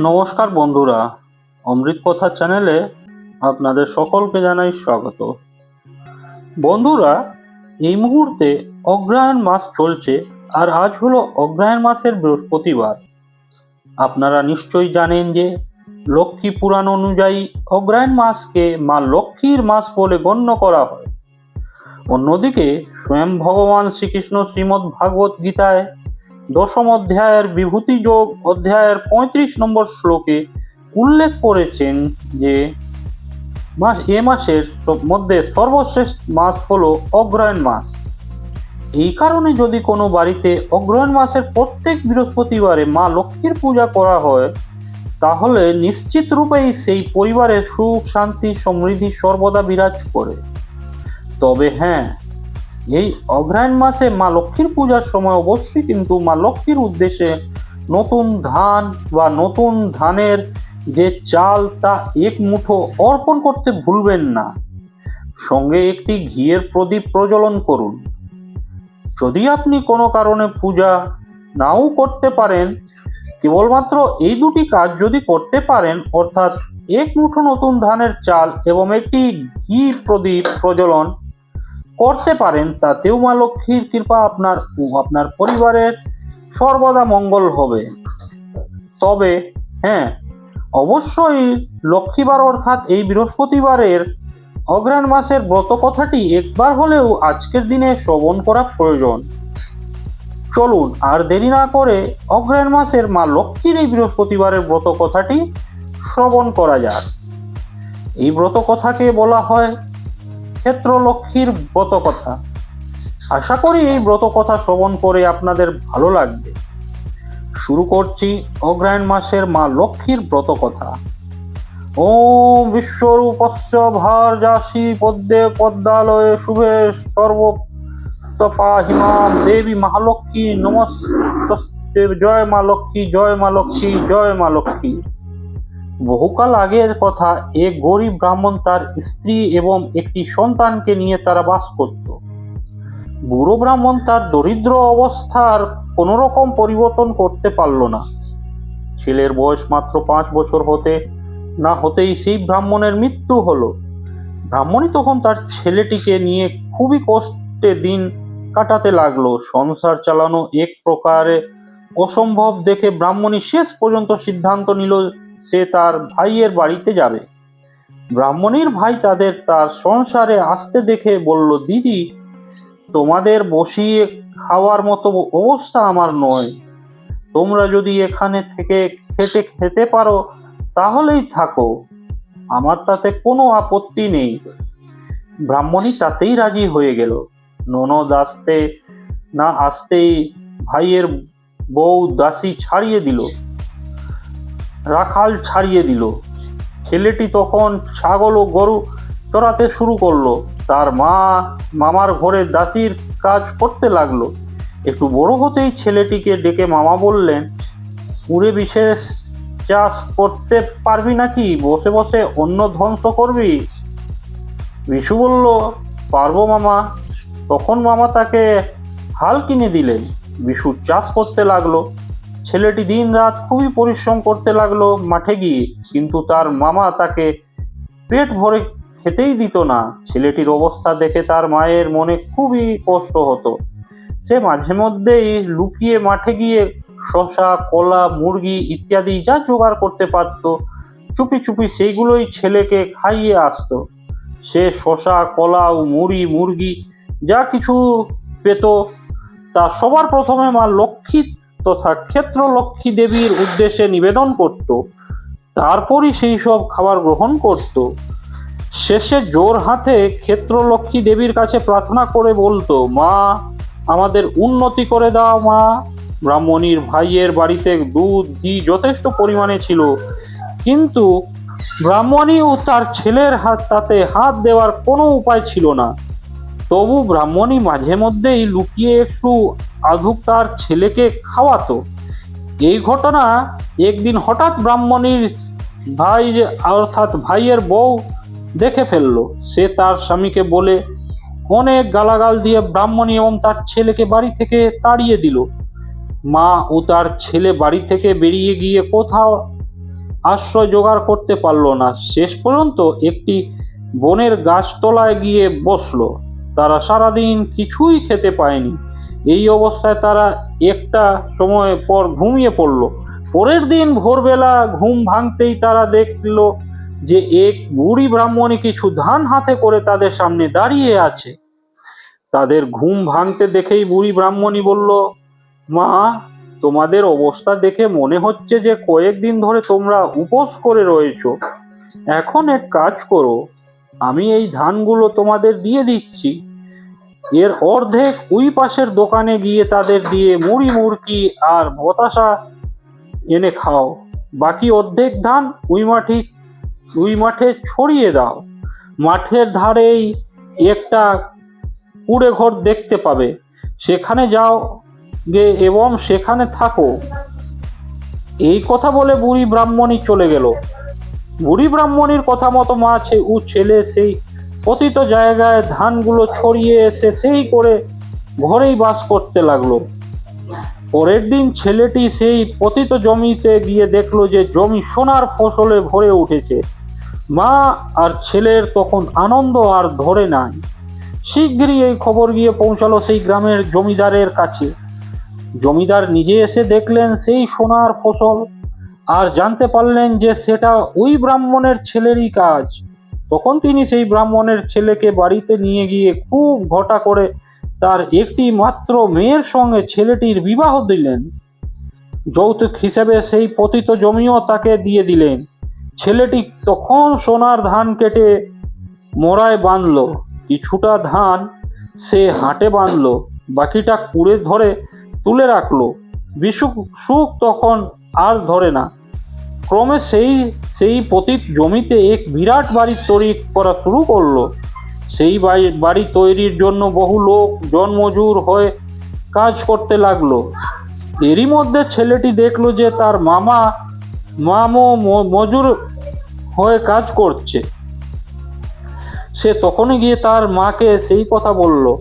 নমস্কার বন্ধুরা, অমৃত কথা চ্যানেলে আপনাদের সকলকে জানাই স্বাগত। বন্ধুরা, এই মুহূর্তে অগ্রহায়ণ মাস চলছে আর আজ হলো অগ্রহায়ণ মাসের বৃহস্পতিবার। আপনারা নিশ্চয়ই জানেন যে লক্ষ্মী পুরাণ অনুযায়ী অগ্রহায়ণ মাসকে মা লক্ষ্মীর মাস বলে গণ্য করা হয়। অন্যদিকে, স্বয়ং ভগবান শ্রীকৃষ্ণ শ্রীমদ্ ভাগবত গীতায় দশম অধ্যায়ের বিভূতি যোগ অধ্যায়ের পঁয়ত্রিশ নম্বর শ্লোকে উল্লেখ করেছেন যে মাস, এ মাসের মধ্যে সর্বশ্রেষ্ঠ মাস হলো অগ্রহায়ণ মাস। এই কারণে যদি কোনো বাড়িতে অগ্রহায়ণ মাসের প্রত্যেক বৃহস্পতিবারে মা লক্ষ্মীর পূজা করা হয়, তাহলে নিশ্চিত রূপেই সেই পরিবারে সুখ, শান্তি, সমৃদ্ধি সর্বদা বিরাজ করে। তবে হ্যাঁ এই অগ্রহায়ণ মাসে মা লক্ষ্মীর পূজার সময় অবশ্যই কিন্তু মা লক্ষ্মীর উদ্দেশ্যে নতুন ধান বা নতুন ধানের যে চাল তা এক মুঠো অর্পণ করতে ভুলবেন না। সঙ্গে একটি ঘিয়ের প্রদীপ প্রজ্বলন করুন। যদি আপনি কোনো কারণে পূজা নাও করতে পারেন, কেবলমাত্র এই দুটি কাজ যদি করতে পারেন, অর্থাৎ এক মুঠো নতুন ধানের চাল এবং একটি ঘি প্রদীপ প্রজ্বলন করতে পারেন, তাতেও মা লক্ষ্মীর কৃপা আপনার ও আপনার পরিবারের সর্বদা মঙ্গল হবে। তবে হ্যাঁ অবশ্যই লক্ষ্মীবার অর্থাৎ এই বৃহস্পতিবারের অগ্রহায়ণ মাসের ব্রত কথাটি একবার হলেও আজকের দিনে শ্রবণ করা প্রয়োজন। চলুন, আর দেরি না করে অগ্রহায়ণ মাসের মা লক্ষ্মীর এই বৃহস্পতিবারের ব্রত কথাটি শ্রবণ করা যাক। এই ব্রত কথাকে বলা হয় ক্ষেত্র লক্ষ্মীর ব্রত কথা আশা করি এই ব্রত কথা শ্রবণ করে আপনাদের ভালো লাগবে। শুরু করছি অগ্রহায়ণ মাসের মা লক্ষ্মীর ব্রত কথা ও বিশ্বরূপস্য ভারজাসী পদ্মে পদ্মালয়ে শুভে সর্বতপাহিমাম দেবী মহালক্ষ্মী নমস্তে জয় মা লক্ষ্মী, জয় মা লক্ষ্মী, জয় মা লক্ষ্মী। বহুকাল আগের কথা এক গরিব ব্রাহ্মণ তার স্ত্রী এবং একটি সন্তানকে নিয়ে তারা বাস করত। বুড়ো ব্রাহ্মণ তার দরিদ্র অবস্থার কোনো রকম পরিবর্তন করতে পারল না। ছেলের বয়স মাত্র পাঁচ বছর হতে, না হতেই সেই ব্রাহ্মণের মৃত্যু হলো। ব্রাহ্মণই তখন তার ছেলেটিকে নিয়ে খুবই কষ্টে দিন কাটাতে লাগল। সংসার চালানো এক প্রকারে অসম্ভব দেখে ব্রাহ্মণী শেষ পর্যন্ত সিদ্ধান্ত নিল সে তার ভাইয়ের বাড়িতে যাবে। ব্রাহ্মণীর ভাই তাদের তার সংসারে আসতে দেখে বলল, দিদি, তোমাদের বসিয়ে খাওয়ার মতো অবস্থা আমার নয়। তোমরা যদি এখানে থেকে খেতে খেতে পারো, তাহলেই থাকো। আমার তাতে কোনো আপত্তি নেই। ব্রাহ্মণী তাতেই রাজি হয়ে গেল। ননদ আসতে না আসতেই ভাইয়ের বউ দাসী ছাড়িয়ে দিল। রাখাল ছাড়িয়ে দিল। ছেলেটি তখন ছাগল ও গরু চড়াতে শুরু করল। তার মা, মামার ঘরে দাসীর কাজ করতে লাগল। একটু বড় হতেই ছেলেটিকে ডেকে মামা বললেন পুরে বিশেষ চাষ করতে পারবি নাকি? বসে বসে অন্য ধ্বংস করবি? বিশু বলল, পারব মামা। তখন মামা তাকে হাল কিনে দিলেন। বিশু চাষ করতে লাগল। ছেলেটি দিন রাত খুবই পরিশ্রম করতে লাগল মাঠে গিয়ে, কিন্তু তার মামা তাকে পেট ভরে খেতেই দিত না। ছেলেটির অবস্থা দেখে তার মায়ের মনে খুবই কষ্ট হতো। সে মাঝে মধ্যেই লুকিয়ে মাঠে গিয়ে শশা কলা, মুরগি ইত্যাদি যা জোগাড় করতে পারতো, চুপি চুপি সেইগুলোই ছেলেকে খাইয়ে আসতো। সে শশা কলা ও মুড়ি, মুরগি যা কিছু পেত, তা সবার প্রথমে মা লক্ষ্মী তথা ক্ষেত্র লক্ষ্মী দেবীর উদ্দেশ্যে নিবেদন করত। তারপরই সেই সব খাবার গ্রহণ করত। শেষে জোর হাতে ক্ষেত্র লক্ষ্মী দেবীর কাছে প্রার্থনা করে বলতো, মা, আমাদের উন্নতি করে দাও মা। ব্রাহ্মণীর ভাইয়ের বাড়িতে দুধ, ঘি যথেষ্ট পরিমাণে ছিল। কিন্তু ব্রাহ্মণী ও তার ছেলের হাত, তাতে হাত দেওয়ার কোনো উপায় ছিল না। তবু ব্রাহ্মণী মাঝে মধ্যেই লুকিয়ে একটু আধুক তার ছেলেকে খাওয়াতো। এই ঘটনা একদিন হঠাৎ ব্রাহ্মণীর ভাই অর্থাৎ ভাইয়ের বউ দেখে ফেলল। সে তার স্বামীকে বলে, অনেক গালাগাল দিয়ে ব্রাহ্মণী এবং তার ছেলেকে বাড়ি থেকে তাড়িয়ে দিল। মা ও তার ছেলে বাড়ি থেকে বেরিয়ে গিয়ে কোথাও আশ্রয় জোগাড় করতে পারল না। শেষ পর্যন্ত একটি বনের গাছতলায় গিয়ে বসল। তারা সারাদিন কিছুই খেতে পায়নি। এই অবস্থায় তারা একটা সময় পর ঘুমিয়ে পড়ল। পরের দিন ভোরবেলা ঘুম ভাঙতেই তারা দেখল যে এক বুড়ি ব্রাহ্মণী কিছু ধান হাতে করে তাদের সামনে দাঁড়িয়ে আছে। তাদের ঘুম ভাঙতে দেখেই বুড়ি ব্রাহ্মণী বলল, মা, তোমাদের অবস্থা দেখে মনে হচ্ছে যে কয়েকদিন ধরে তোমরা উপোস করে রয়েছো। এখন এক কাজ করো আমি এই ধানগুলো তোমাদের দিয়ে দিচ্ছি। এর অর্ধেক ওই পাশের দোকানে গিয়ে তাদের দিয়ে মুড়ি, মুড়কি আর বতাসা এনে খাও। বাকি অর্ধেক ধান ওই মাঠে ওই মাঠে ছড়িয়ে দাও। মাঠের ধারেই একটা কুড়ে ঘর দেখতে পাবে। সেখানে যাও গে এবং সেখানে থাকো। এই কথা বলে বুড়ি ব্রাহ্মণী চলে গেল। বুড়ি ব্রাহ্মণীর কথা মতো মা ও ছেলে সেই পতিত জায়গায় ধানগুলো ছড়িয়ে এসে সেই করে ঘরেই বাস করতে লাগল। পরের দিন ছেলেটি সেই পতিত জমিতে গিয়ে দেখল যে জমি সোনার ফসলে ভরে উঠেছে। মা আর ছেলের তখন আনন্দ আর ধরে নাই। শীঘ্রই এই খবর গিয়ে পৌঁছালো সেই গ্রামের জমিদারের কাছে। জমিদার নিজে এসে দেখলেন সেই সোনার ফসল আর জানতে পারলেন যে সেটা ওই ব্রাহ্মণের ছেলেরই কাজ। তখন তিনি সেই ব্রাহ্মণের ছেলেকে বাড়িতে নিয়ে গিয়ে খুব ঘটা করে তার একটি মাত্র মেয়ের সঙ্গে ছেলেটির বিবাহ দিলেন। যৌতুক হিসেবে সেই পতিত জমিও তাকে দিয়ে দিলেন। ছেলেটি তখন সোনার ধান কেটে মোড়ায় বাঁধল। কিছুটা ধান সে হাটে বাঁধল, বাকিটা কুড়ে ধরে তুলে রাখল। বিশুক সুখ তখন আর ধরে না। ক্রমে সেই সেই পতিত জমিতে এক বিরাট বাড়ি তৈরি করা শুরু করল। সেই বাড়ি তৈরির জন্য বহু লোক জনমজুর হয়ে কাজ করতে লাগল। এরই মধ্যে ছেলেটি দেখল যে তার মামা, মামো মজুর হয়ে কাজ করছে। সে তখনই গিয়ে তার মাকে সেই কথা বলল।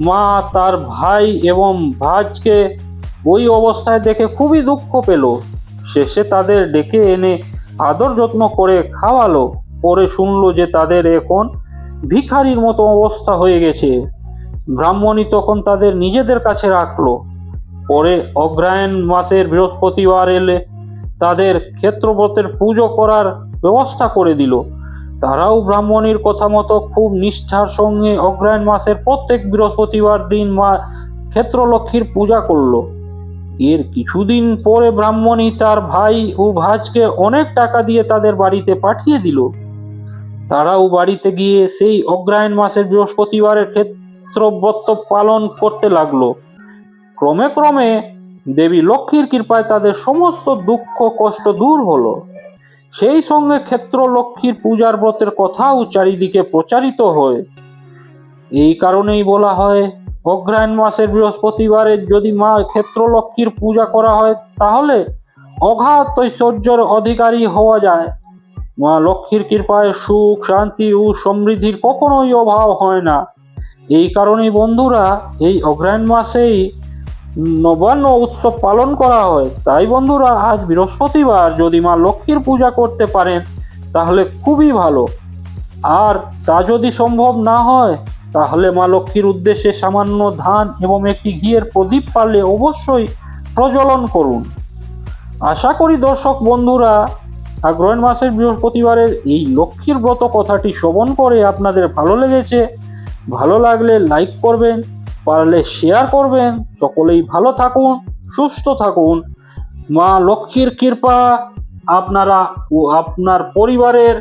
মা, তার ভাই এবং ভাজকে ওই অবস্থায় দেখে খুবই দুঃখ পেল। শেষে তাদের ডেকে এনে আদর যত্ন করে খাওয়ালো। পরে শুনলো যে তাদের এখন ভিখারির মতো অবস্থা হয়ে গেছে। ব্রাহ্মণী তখন তাদের নিজেদের কাছে রাখল। পরে অগ্রায়ণ মাসের বৃহস্পতিবার এলে তাদের ক্ষেত্রব্রতের পুজো করার ব্যবস্থা করে দিল। তারাও ব্রাহ্মণীর কথা মতো খুব নিষ্ঠার সঙ্গে অগ্রায়ণ মাসের প্রত্যেক বৃহস্পতিবার দিন মা ক্ষেত্রলক্ষ্মীর পূজা করল। এর কিছুদিন পরে ব্রাহ্মণী তার ভাই ও ভাজকে অনেক টাকা দিয়ে তাদের বাড়িতে পাঠিয়ে দিল। তারাও বাড়িতে গিয়ে সেই অগ্রায়ণ মাসের বৃহস্পতিবারের ক্ষেত্রব্রত পালন করতে লাগল। ক্রমে ক্রমে দেবী লক্ষ্মীর কৃপায় তাদের সমস্ত দুঃখ কষ্ট দূর হলো। সেই সঙ্গে ক্ষেত্র লক্ষ্মীর পূজার ব্রতের কথাও চারিদিকে প্রচারিত হয়। এই কারণেই বলা হয় অগ্রায়ণ মাসের বৃহস্পতিবারে যদি মা ক্ষেত্র লক্ষ্মীর পূজা করা হয়, তাহলে অগাধ ঐশ্বর্যের অধিকারী হওয়া যায়। মা লক্ষ্মীর কৃপায় সুখ, শান্তি ও সমৃদ্ধির কখনোই অভাব হয় না। এই কারণেই বন্ধুরা, এই অগ্রায়ণ মাসেই নবান্ন উৎসব পালন করা হয়। তাই বন্ধুরা, আজ বৃহস্পতিবার যদি মা লক্ষ্মীর পূজা করতে পারেন, তাহলে খুবই ভালো। আর তা যদি সম্ভব না হয় তাহলে মা লক্ষ্মীর উদ্দেশ্যে সামান্য ধান এবং একটি ঘিয়ের প্রদীপ পারলে অবশ্যই প্রজ্বলন করুন। আশা করি দর্শক বন্ধুরা, আগ্রহণ মাসের বৃহস্পতিবারের এই লক্ষ্মীর ব্রত কথাটি শ্রবণ করে আপনাদের ভালো লেগেছে। ভালো লাগলে লাইক করবেন, পারলে শেয়ার করবেন। সকলেই ভালো থাকুন, সুস্থ থাকুন। মা লক্ষ্মীর কৃপা আপনারা ও আপনার পরিবারের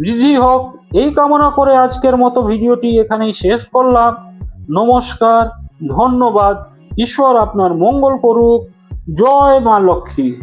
বৃদ্ধি হোক। এই কামনা করে আজকের মতো ভিডিওটি এখানেই শেষ করলাম। নমস্কার, ধন্যবাদ। ঈশ্বর আপনার মঙ্গল করুক। জয় মা লক্ষ্মী।